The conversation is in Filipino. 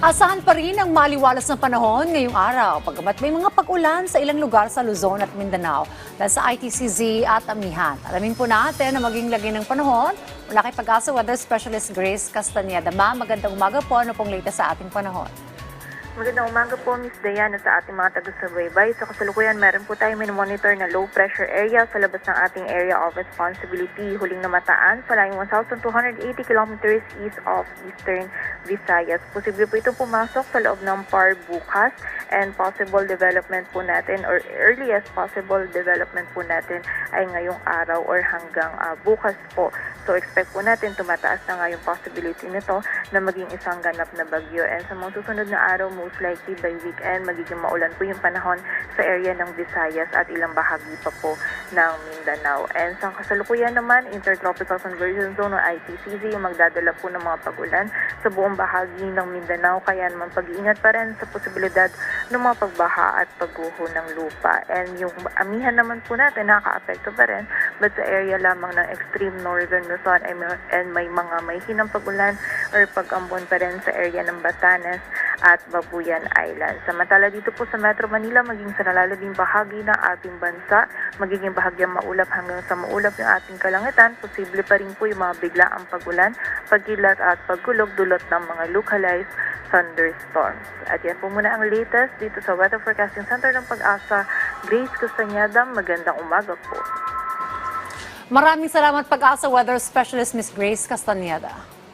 Asahan pa rin ang maliwalas na panahon ngayong araw, pagkamat may mga pag-ulan sa ilang lugar sa Luzon at Mindanao dahil sa ITCZ at Amihan. Alamin po natin ang maging lagay ng panahon mula kay Pag-asa Weather Specialist Grace Castaneda. Ma'am, magandang umaga po. Ano pong latest sa ating panahon? Magandang umaga po, Miss Diana, sa ating mga taga-subaybay. Sa kasalukuyan, meron po tayo monitor na low pressure area sa labas ng ating area of responsibility. Huling namataan sa layong 1,280 kilometers east of eastern Visayas. Posible po itong pumasok sa loob ng PAR bukas and possible development po natin or earliest possible development po natin ay ngayong araw or hanggang ah, bukas po. So expect po natin tumataas na nga yung possibility nito na maging isang ganap na bagyo. And sa mga susunod na araw, most likely by weekend, magiging maulan po yung panahon sa area ng Visayas at ilang bahagi pa po ng Mindanao. And sa kasalukuyan naman, Intertropical Convergence Zone o ITCZ yung magdadala po ng mga pag-ulan sa buong bahagi ng Mindanao. Kaya naman pag-iingat pa rin sa posibilidad ng mga pagbaha at pagguho ng lupa. And yung amihan naman po natin, nakaka-apekto pa rin, but sa area lamang ng extreme northern Luzon and may mga may hinang pag-ulan or pag-ambon pa rin sa area ng Batanes at Babuyan Island. Samantala dito po sa Metro Manila, maging sa nalalabing bahagi ng ating bansa, magiging bahagyang maulap hanggang sa maulap yung ating kalangitan, posible pa rin po yung mga biglaang pag-ulan, pagkilat at pagkulog dulot ng mga localized thunderstorms. At yan po muna ang latest dito sa Weather Forecasting Center ng Pag-asa. Grace Castañeda, magandang umaga po. Maraming salamat Pag-asa Weather Specialist Miss Grace Castaneda.